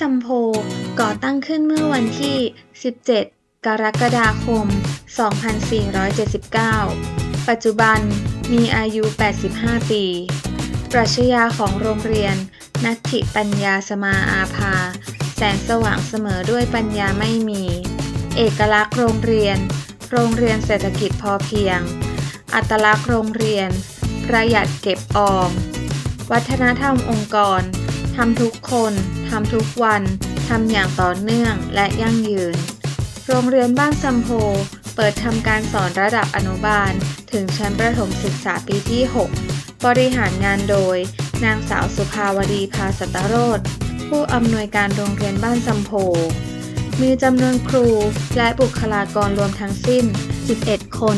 ซัมโพก่อตั้งขึ้นเมื่อวันที่ 17 กรกฎาคม 2479 ปัจจุบันมีอายุ 85 ปี ปรัชญาของโรงเรียน นัตถิปัญญาสมาอาภา แสงสว่างเสมอด้วยปัญญาไม่มี เอกลักษณ์โรงเรียน โรงเรียนเศรษฐกิจพอเพียง อัตลักษณ์โรงเรียน ประหยัดเก็บออม วัฒนธรรมองค์กรทำทุกคน ทำทุกวัน ทำอย่างต่อเนื่องและยั่งยืน โรงเรียนบ้านซัมโพเปิดทำการสอนระดับอนุบาล ถึงชั้นประถมศึกษาปีที่ 6 บริหารงานโดย นางสาวสุภาวดีภาสตโรธผู้อำนวยการโรงเรียนบ้านซัมโพ มีจำนวนครูและบุคลากรรวมทั้งสิ้น 11 คน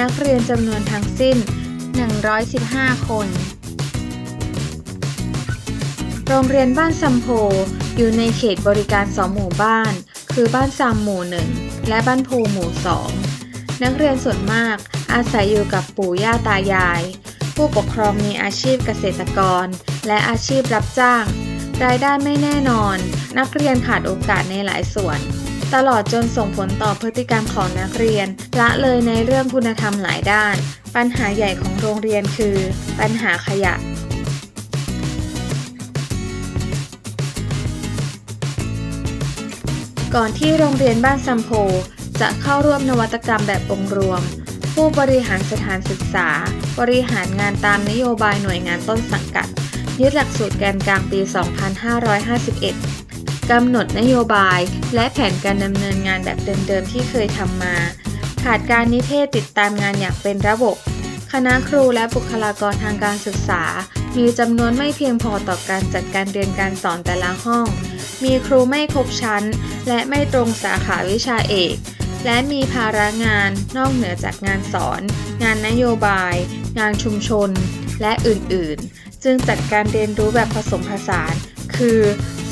นักเรียนจำนวนทั้งสิ้น 115 คน โรงเรียนบ้านซัมโพอยู่ในเขตบริการสองหมู่บ้าน คือบ้านซัมหมู่หนึ่งและบ้านภูหมู่สองนักเรียนส่วนมากอาศัยอยู่กับปู่ย่าตายาย ผู้ปกครองมีอาชีพเกษตรกร และอาชีพรับจ้าง รายได้ไม่แน่นอน นักเรียนขาดโอกาสในหลายส่วน ตลอดจนส่งผลต่อพฤติกรรมของนักเรียนละเลยในเรื่องคุณธรรมหลายด้าน ปัญหาใหญ่ของโรงเรียนคือ ปัญหาขยะ ก่อนที่โรงเรียนบ้านซัมโพจะเข้าร่วมนวัตกรรมแบบองค์รวม ผู้บริหารสถานศึกษา บริหารงานตามนโยบายหน่วยงานต้นสังกัด ยึดหลักสูตรแกนกลางปี 2551 กำหนดนโยบายและแผนการดำเนินงานแบบเดิมๆที่เคยทำมา ขาดการนิเทศติดตามงานอย่างเป็นระบบ คณะครูและบุคลากรทางการศึกษา มีจำนวนไม่เพียงพอต่อการจัดการเรียนการสอนแต่ละห้อง มีครูไม่ครบชั้น และไม่ตรงสาขาวิชาเอก และมีภาระงานนอกเหนือจากงานสอน งานนโยบาย งานชุมชน และอื่นๆ จึงจัดการเรียนรู้แบบผสมผสาน คือ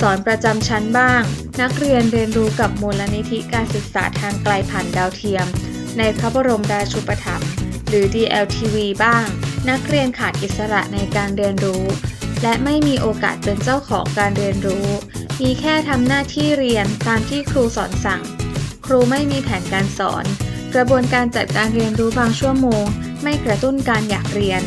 สอนประจำชั้นบ้าง นักเรียนเรียนรู้กับมูลนิธิการศึกษาทางไกลผ่านดาวเทียม ในพระบรมราชูปถัมภ์หรือ DLTV บ้าง นักเรียนขาดอิสระในการเรียนรู้ และไม่มีโอกาสเป็นเจ้าของการเรียนรู้ มีแค่ทำหน้าที่เรียนตามที่ครูสอนสั่ง ครูไม่มีแผนการสอน กระบวนการจัดการเรียนรู้บางชั่วโมง ไม่กระตุ้นการอยากเรียน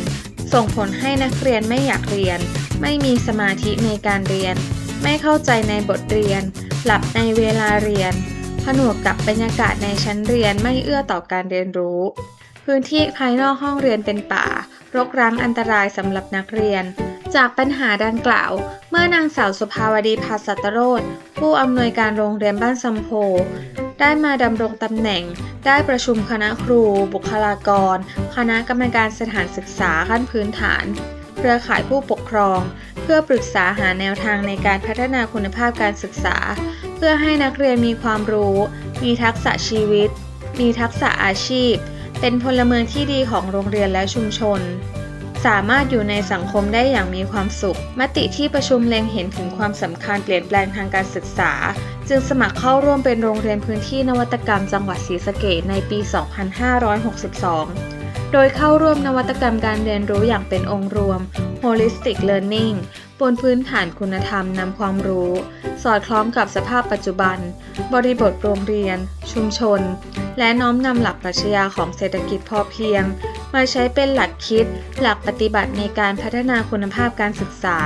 ส่งผลให้นักเรียนไม่อยากเรียน ไม่มีสมาธิในการเรียน ไม่เข้าใจในบทเรียน หลับในเวลาเรียนผนวกกับบรรยากาศในชั้นเรียนไม่เอื้อต่อการเรียนรู้ พื้นที่ภายนอกห้องเรียนเป็นป่า รกร้างอันตรายสำหรับนักเรียน จากปัญหาดังกล่าว เมื่อนางสาวสุภาวดีภาสัตโรธผู้อำนวยการโรงเรียนบ้านซัมโพได้มาดำรงตำแหน่ง ได้ประชุมคณะครู บุคลากร คณะกรรมการสถานศึกษาขั้นพื้นฐาน เครือข่ายผู้ปกครอง เพื่อปรึกษาหาแนวทางในการพัฒนาคุณภาพการศึกษา เพื่อให้นักเรียนมีความรู้ มีทักษะชีวิต มีทักษะอาชีพ เป็นพลเมืองที่ดีของโรงเรียนและชุมชน สามารถอยู่ในสังคมได้อย่างมีความสุข มติที่ประชุมเล็งเห็นถึงความสำคัญเปลี่ยนแปลงทางการศึกษา จึงสมัครเข้าร่วมเป็นโรงเรียนพื้นที่นวัตกรรมจังหวัดศรีสะเกษในปี 2562 โดยเข้าร่วมนวัตกรรมการเรียนรู้อย่างเป็นองค์รวม Holistic Learning นพื้นฐานคุณธรรมนำความรู้ สอดคล้องกับสภาพปัจจุบัน บริบทโรงเรียน ชุมชน และน้อมนำหลักปรัชญาของเศรษฐกิจพอเพียง มาใช้เป็นหลักคิด หลักปฏิบัติในการพัฒนาคุณภาพการศึกษา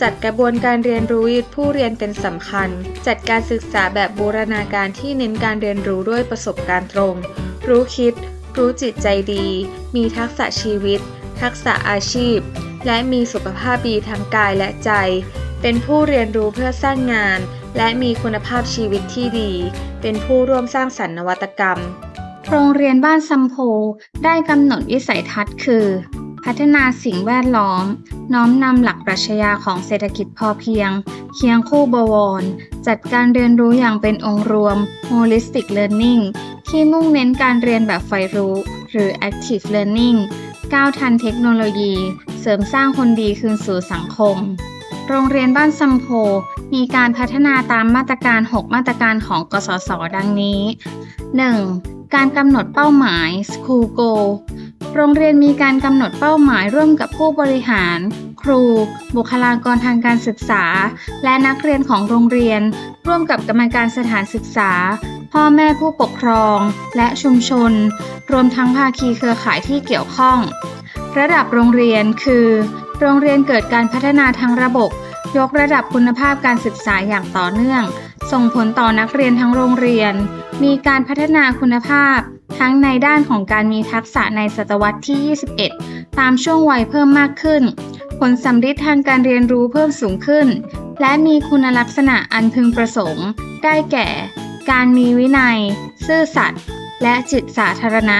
จัดกระบวนการเรียนรู้ยึดผู้เรียนเป็นสำคัญ จัดการศึกษาแบบบูรณาการที่เน้นการเรียนรู้ด้วยประสบการณ์ตรง รู้คิด รู้จิตใจดี มีทักษะชีวิต ทักษะอาชีพ และมีสุขภาพดีทางกายและใจ เป็นผู้เรียนรู้เพื่อสร้างงาน และมีคุณภาพชีวิตที่ดี เป็นผู้ร่วมสร้างสรรค์นวัตกรรม โรงเรียนบ้านซัมโพได้กำหนดวิสัยทัศน์คือ พัฒนาสิ่งแวดล้อม น้อมนำหลักปรัชญาของเศรษฐกิจพอเพียง เคียงคู่บวร จัดการเรียนรู้อย่างเป็นองค์รวม Holistic Learning ที่มุ่งเน้นการเรียนแบบใฝ่รู้ หรือ Active Learning ก้าวทันเทคโนโลยี เสริมสร้างคนดีคืนสู่สังคม โรงเรียนบ้านซัมโพมีการพัฒนาตามมาตรการ 6 มาตรการของกสศดังนี้ 1. การกำหนดเป้าหมาย School Goal โรงเรียนมีการกำหนดเป้าหมายร่วมกับผู้บริหารคครู บุคลากรทางการศึกษา และนักเรียนของโรงเรียน ร่วมกับกรรมการสถานศึกษา พ่อแม่ผู้ปกครอง และชุมชน รวมทั้งภาคีเครือข่ายที่เกี่ยวข้อง ระดับโรงเรียนคือ โรงเรียนเกิดการพัฒนาทางระบบ ยกระดับคุณภาพการศึกษาอย่างต่อเนื่อง ส่งผลต่อนักเรียนทั้งโรงเรียน มีการพัฒนาคุณภาพ ทั้งในด้านของการมีทักษะในศตวรรษที่ 21 ตามช่วงวัยเพิ่มมากขึ้น ผลสัมฤทธิ์ทางการเรียนรู้เพิ่มสูงขึ้น และมีคุณลักษณะอันพึงประสงค์ ได้แก่ การมีวินัย ซื่อสัตย์และจิตสาธารณะ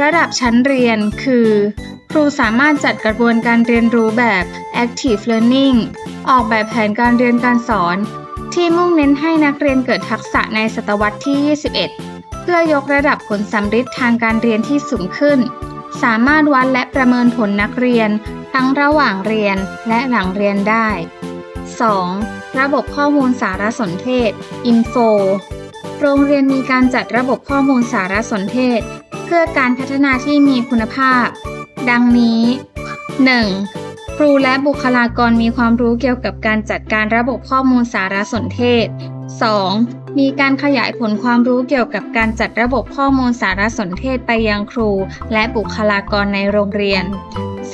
ระดับชั้นเรียนคือ ครูสามารถจัดกระบวนการเรียนรู้แบบ active learning ออกแบบแผนการเรียนการสอน ที่มุ่งเน้นให้นักเรียนเกิดทักษะในศตวรรษที่ 21 เพื่อยกระดับผลสัมฤทธิ์ทางการเรียนที่สูงขึ้น สามารถวัดและประเมินผลนักเรียน ทั้งระหว่างเรียนและหลังเรียนได้ 2. ระบบข้อมูลสารสนเทศ Info โรงเรียนมีการจัดระบบข้อมูลสารสนเทศ พื่อการพัฒนาที่มีคุณภาพ ดังนี้ 1. ครูและบุคลากรมีความรู้เกี่ยวกับการจัดการระบบข้อมูลสารสนเทศ 2. มีการขยายผลความรู้เกี่ยวกับการจัดระบบข้อมูลสารสนเทศไปยังครูและบุคลากรในโรงเรียน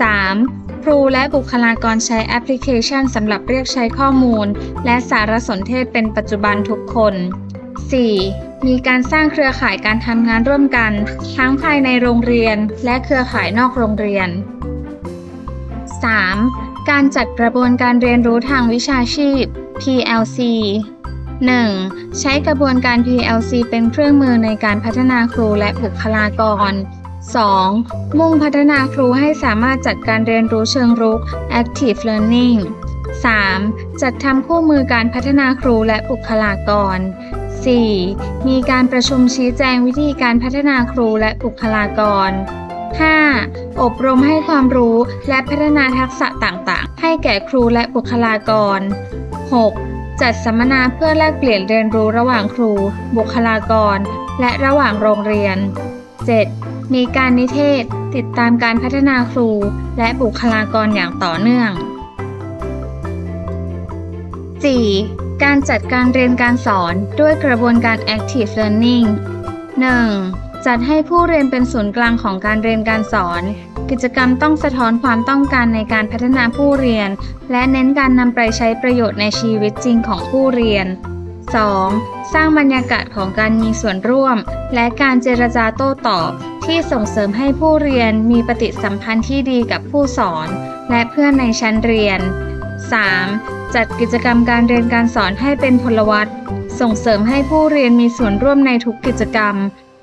3. ครูและบุคลากรใช้แอปพลิเคชันสำหรับเรียกใช้ข้อมูล และสารสนเทศเป็นปัจจุบันทุกคน 4. มีการสร้างเครือข่ายการทำงานร่วมกัน ทั้งภายในโรงเรียนและเครือข่ายนอกโรงเรียน 3. การจัดกระบวนการเรียนรู้ทางวิชาชีพ PLC 1. ใช้กระบวนการ PLC เป็นเครื่องมือในการพัฒนาครูและบุคลากร 2. มุ่งพัฒนาครูให้สามารถจัดการเรียนรู้เชิงรุก Active Learning 3. จัดทำคู่มือการพัฒนาครูและบุคลากร 4. มีการประชุมชี้แจงวิธีการพัฒนาครูและบุคลากร 5. อบรมให้ความรู้และพัฒนาทักษะต่างๆ ให้แก่ครูและบุคลากร 6. จัดสัมมนาเพื่อแลกเปลี่ยนเรียนรู้ระหว่างครู บุคลากร และระหว่างโรงเรียน 7. มีการนิเทศ ติดตามการพัฒนาครู และบุคลากรอย่างต่อเนื่อง 4. การจัดการเรียนการสอนด้วยกระบวนการ Active Learning 1. จัดให้ผู้เรียนเป็นศูนย์กลางของการเรียนการสอน กิจกรรมต้องสะท้อนความต้องการในการพัฒนาผู้เรียน และเน้นการนำไปใช้ประโยชน์ในชีวิตจริงของผู้เรียน 2. สร้างบรรยากาศของการมีส่วนร่วม และการเจรจาโต้ตอบ ที่ส่งเสริมให้ผู้เรียนมีปฏิสัมพันธ์ที่ดีกับผู้สอน และเพื่อนในชั้นเรียน 3. จัดกิจกรรมการเรียนการสอนให้เป็นพลวัตส่งเสริมให้ผู้เรียนมีส่วนร่วมในทุกกิจกรรม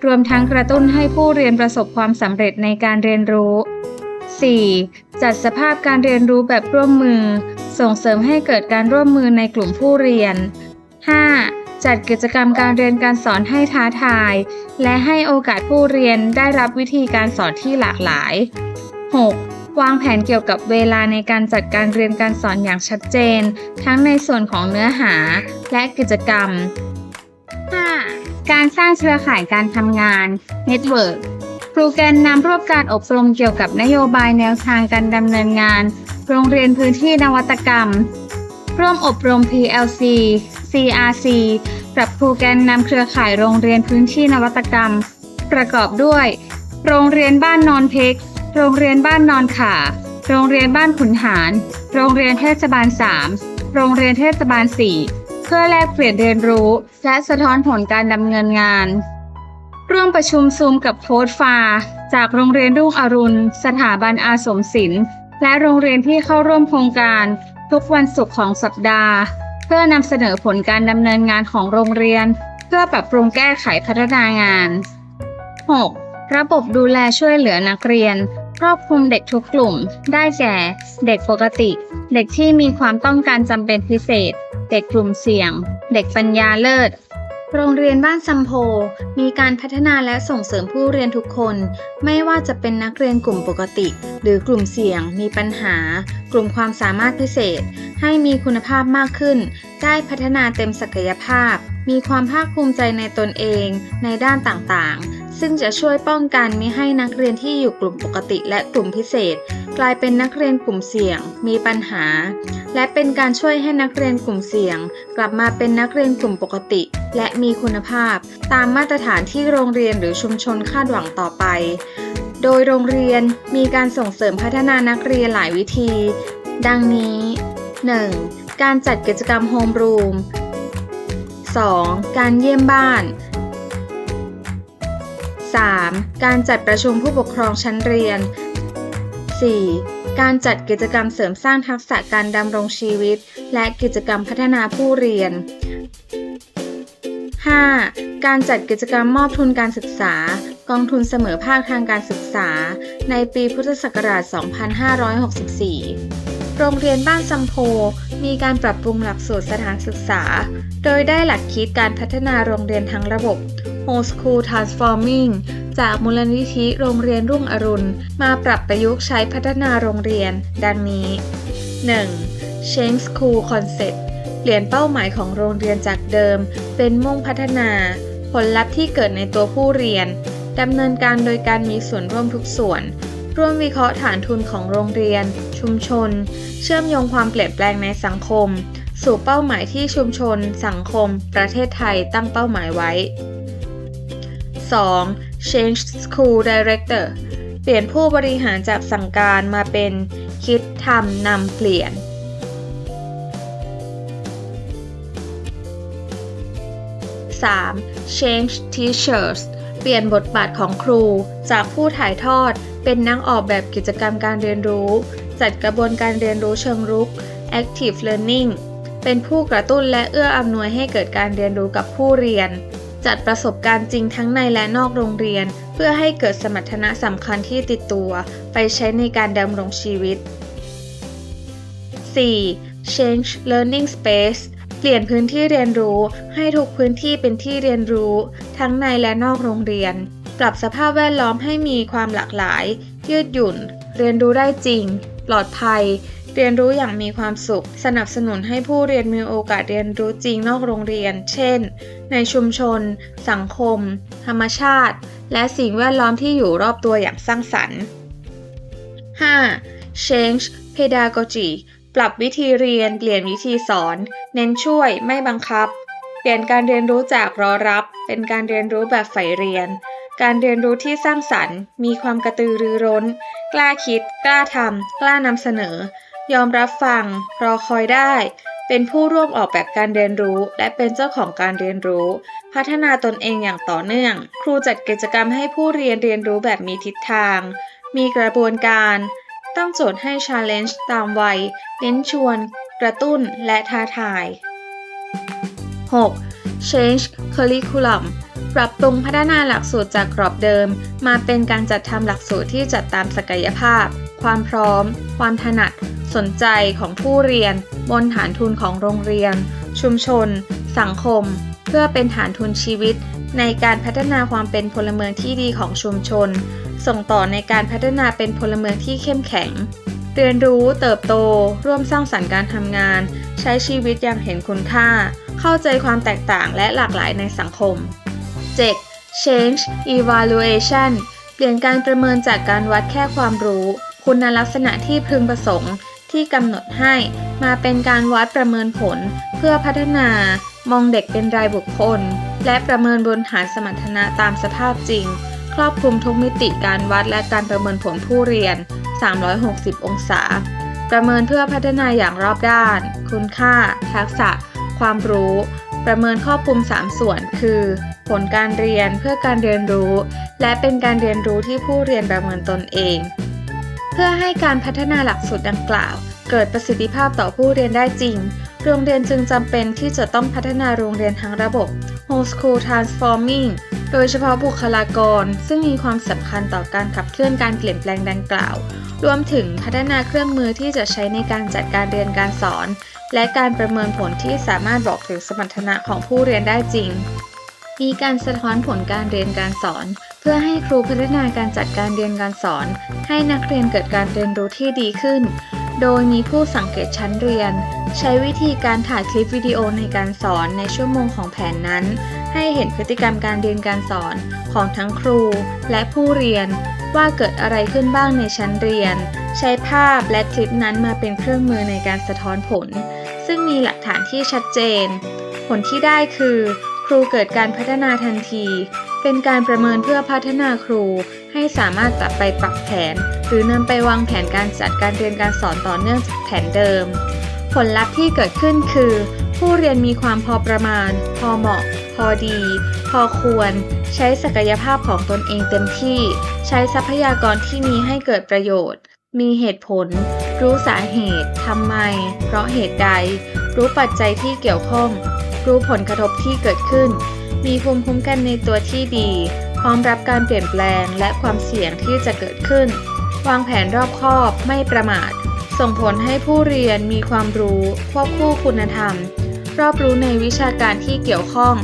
รวมทั้งกระตุ้นให้ผู้เรียนประสบความสำเร็จในการเรียนรู้ 4. จัดสภาพการเรียนรู้แบบร่วมมือ ส่งเสริมให้เกิดการร่วมมือในกลุ่มผู้เรียน 5. จัดกิจกรรมการเรียนการสอนให้ท้าทาย และให้โอกาสผู้เรียนได้รับวิธีการสอนที่หลากหลาย 6. วางแผนเกี่ยวกับเวลาในการจัดการเรียนการสอนอย่างชัดเจน ทั้งในส่วนของเนื้อหาและกิจกรรม 5. การสร้างเครือข่ายการทำงาน Network ครูแกนนำร่วมการอบรมเกี่ยวกับนโยบายแนวทางการดำเนินงาน โรงเรียนพื้นที่นวัตกรรม ร่วมอบรม PLC CRC กับครูแกนนำเครือข่ายโรงเรียนพื้นที่นวัตกรรม ประกอบด้วย โรงเรียนบ้านนอนเพก โรงเรียนบ้านนอนขาโรงเรียนบ้านขุนหาร โรงเรียนเทศบาล 3 โรงเรียนเทศบาล 4 เพื่อแลกเปลี่ยนเรียนรู้ และสะท้อนผลการดำเนินงาน ร่วมประชุมซูมกับโค้ดฟา จากโรงเรียนรุ่งอรุณ สถาบันอาสมศิลป์ และโรงเรียนที่เข้าร่วมโครงการ ทุกวันศุกร์ของสัปดาห์ เพื่อนำเสนอผลการดำเนินงานของโรงเรียน เพื่อปรับปรุงแก้ไขพัฒนางาน 6. ระบบดูแลช่วยเหลือนักเรียน ครอบคลุมเด็กทุกกลุ่ม ได้แก่ เด็กปกติ เด็กที่มีความต้องการจำเป็นพิเศษ เด็กกลุ่มเสี่ยง เด็กปัญญาเลิศโรงเรียนบ้านซัมโพ มีการพัฒนาและส่งเสริมผู้เรียนทุกคน ไม่ว่าจะเป็นนักเรียนกลุ่มปกติ หรือกลุ่มเสี่ยง มีปัญหา กลุ่มความสามารถพิเศษ ให้มีคุณภาพมากขึ้น ได้พัฒนาเต็มศักยภาพ มีความภาคภูมิใจในตนเอง ในด้านต่างๆ ซึ่งจะช่วยป้องกันมิให้นักเรียนที่อยู่กลุ่มปกติและกลุ่มพิเศษ กลายเป็นนักเรียนกลุ่มเสี่ยง มีปัญหา และเป็นการช่วยให้นักเรียนกลุ่มเสี่ยง กลับมาเป็นนักเรียนกลุ่มปกติ และมีคุณภาพ ตามมาตรฐานที่โรงเรียนหรือชุมชนคาดหวังต่อไป โดยโรงเรียนมีการส่งเสริมพัฒนานักเรียนหลายวิธี ดังนี้ 1. การจัดกิจกรรมโฮมรูม 2. การเยี่ยมบ้าน 3. การจัดประชุมผู้ปกครองชั้นเรียน 4. การจัดกิจกรรมเสริมสร้างทักษะการดำรงชีวิต และกิจกรรมพัฒนาผู้เรียน 5. การจัดกิจกรรมมอบทุนการศึกษา กองทุนเสมอภาคทางการศึกษา ในปีพุทธศักราช 2564โรงเรียนบ้านซัมโพมีการปรับปรุงหลักสูตรสถานศึกษา โดยได้หลักคิดการพัฒนาโรงเรียนทั้งระบบ Whole School Transforming จากมูลนิธิโรงเรียนรุ่งอรุณ มาปรับประยุกต์ใช้พัฒนาโรงเรียน ดังนี้ 1. Change School Concept เปลี่ยนเป้าหมายของโรงเรียนจากเดิม เป็นมุ่งพัฒนา ผลลัพธ์ที่เกิดในตัวผู้เรียนดำเนินการโดยการมีส่วนร่วมทุกส่วน ร่วมวิเคราะห์ฐานทุนของโรงเรียน ชุมชน เชื่อมโยงความเปลี่ยนแปลงในสังคม สู่เป้าหมายที่ชุมชน สังคม ประเทศไทยตั้งเป้าหมายไว้ 2. Change School Director เปลี่ยนผู้บริหารจากสั่งการมาเป็นคิดทำนำเปลี่ยน 3. Change Teachers เปลี่ยนบทบาทของครู จากผู้ถ่ายทอดเป็นนักออกแบบกิจกรรมการเรียนรู้ จัดกระบวนการเรียนรู้เชิงรุก Active Learning เป็นผู้กระตุ้นและเอื้ออำนวยให้เกิดการเรียนรู้กับผู้เรียน จัดประสบการณ์จริงทั้งในและนอกโรงเรียน เพื่อให้เกิดสมรรถนะสำคัญที่ติดตัว ไปใช้ในการดำรงชีวิต 4. Change Learning Space เปลี่ยนพื้นที่เรียนรู้ ให้ทุกพื้นที่เป็นที่เรียนรู้ ทั้งในและนอกโรงเรียน ปรับสภาพแวดล้อมให้มีความหลากหลาย ยืดหยุ่น เรียนรู้ได้จริง ปลอดภัย เรียนรู้อย่างมีความสุข สนับสนุนให้ผู้เรียนมีโอกาสเรียนรู้จริงนอกโรงเรียน เช่น ในชุมชน สังคม ธรรมชาติ และสิ่งแวดล้อมที่อยู่รอบตัวอย่างสร้างสรรค์ 5. Change Pedagogy ปรับวิธีเรียน เปลี่ยนวิธีสอน เน้นช่วย ไม่บังคับ เปลี่ยนการเรียนรู้จากรอรับ เป็นการเรียนรู้แบบใฝ่เรียน การเรียนรู้ที่สร้างสรรค์ มีความกระตือรือร้น กล้าคิด กล้าทำ กล้านำเสนอ ยอมรับฟัง รอคอยได้ เป็นผู้ร่วมออกแบบการเรียนรู้ และเป็นเจ้าของการเรียนรู้ พัฒนาตนเองอย่างต่อเนื่อง ครูจัดกิจกรรมให้ผู้เรียนเรียนรู้แบบมีทิศทาง มีกระบวนการ ตั้งโจทย์ให้ challenge ตามวัยเน้นชวน กระตุ้น และท้าทาย 6. Change Curriculum ปรับปรุงพัฒนาหลักสูตรจากกรอบเดิม มาเป็นการจัดทำหลักสูตรที่จัดตามศักยภาพ ความพร้อม ความถนัด สนใจของผู้เรียน บนฐานทุนของโรงเรียน ชุมชน สังคม เพื่อเป็นฐานทุนชีวิต ในการพัฒนาความเป็นพลเมืองที่ดีของชุมชน ส่งต่อในการพัฒนาเป็นพลเมืองที่เข้มแข็ง เรียนรู้เติบโต ร่วมสร้างสรรค์การทำงาน ใช้ชีวิตอย่างเห็นคุณค่า เข้าใจความแตกต่างและหลากหลายในสังคม 7. Change Evaluation เปลี่ยนการประเมินจากการวัดแค่ความรู้ คุณลักษณะที่พึงประสงค์ ที่กำหนดให้มาเป็นการวัดประเมินผล เพื่อพัฒนามองเด็กเป็นรายบุคคล และประเมินบนฐานสมรรถนะตามสภาพจริง ครอบคลุมทุกมิติการวัดและการประเมินผลผู้เรียน 360 องศา ประเมินเพื่อพัฒนาอย่างรอบด้าน คุณค่า ทักษะ ความรู้ ประเมินครอบคลุม 3 ส่วน คือ ผลการเรียนเพื่อการเรียนรู้ และเป็นการเรียนรู้ที่ผู้เรียนประเมินตนเอง เพื่อให้การพัฒนาหลักสูตรดังกล่าว เกิดประสิทธิภาพต่อผู้เรียนได้จริง โรงเรียนจึงจำเป็นที่จะต้องพัฒนาโรงเรียนทั้งระบบ Whole School Transforming โดยเฉพาะบุคลากร ซึ่งมีความสำคัญต่อการขับเคลื่อนการเปลี่ยนแปลงดังกล่าว รวมถึงพัฒนาเครื่องมือที่จะใช้ในการจัดการเรียนการสอน และการประเมินผลที่สามารถบอกถึงสมรรถนะของผู้เรียนได้จริง มีการสะท้อนผลการเรียนการสอน พื่อให้ครูพัฒนาการจัดการเรียนการสอน ให้นักเรียนเกิดการเรียนรู้ที่ดีขึ้น โดยมีผู้สังเกตชั้นเรียน ใช้วิธีการถ่ายคลิปวิดีโอในการสอนในชั่วโมงของแผนนั้น ให้เห็นพฤติกรรมการเรียนการสอนของทั้งครูและผู้เรียน ว่าเกิดอะไรขึ้นบ้างในชั้นเรียน ใช้ภาพและคลิปนั้นมาเป็นเครื่องมือในการสะท้อนผล ซึ่งมีหลักฐานที่ชัดเจน ผลที่ได้คือ ครูเกิดการพัฒนาทันที เป็นการประเมินเพื่อพัฒนาครูให้สามารถกลับไปปรับแผน หรือนำไปวางแผนการจัดการเรียนการสอนต่อเนื่องจากแผนเดิม ผลลัพธ์ที่เกิดขึ้นคือ ผู้เรียนมีความพอประมาณ พอเหมาะ พอดี พอควร ใช้ศักยภาพของตนเองเต็มที่ ใช้ทรัพยากรที่มีให้เกิดประโยชน์ มีเหตุผล รู้สาเหตุทำไม เพราะเหตุใด รู้ปัจจัยที่เกี่ยวข้อง รู้ผลกระทบที่เกิดขึ้น มีภูมิคุ้มกันในตัวที่ดี พร้อมรับการเปลี่ยนแปลงและความเสี่ยงที่จะเกิดขึ้น วางแผนรอบคอบไม่ประมาท ส่งผลให้ผู้เรียนมีความรู้ ควบคู่คุณธรรม รอบรู้ในวิชาการที่เกี่ยวข้อง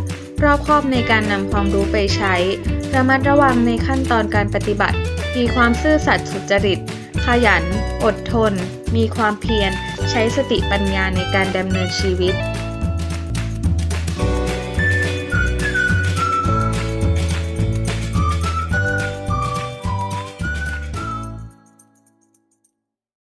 รอบคอบในการนำความรู้ไปใช้ ระมัดระวังในขั้นตอนการปฏิบัติ มีความซื่อสัตย์สุจริต ขยัน อดทน มีความเพียร ใช้สติปัญญาในการดำเนินชีวิต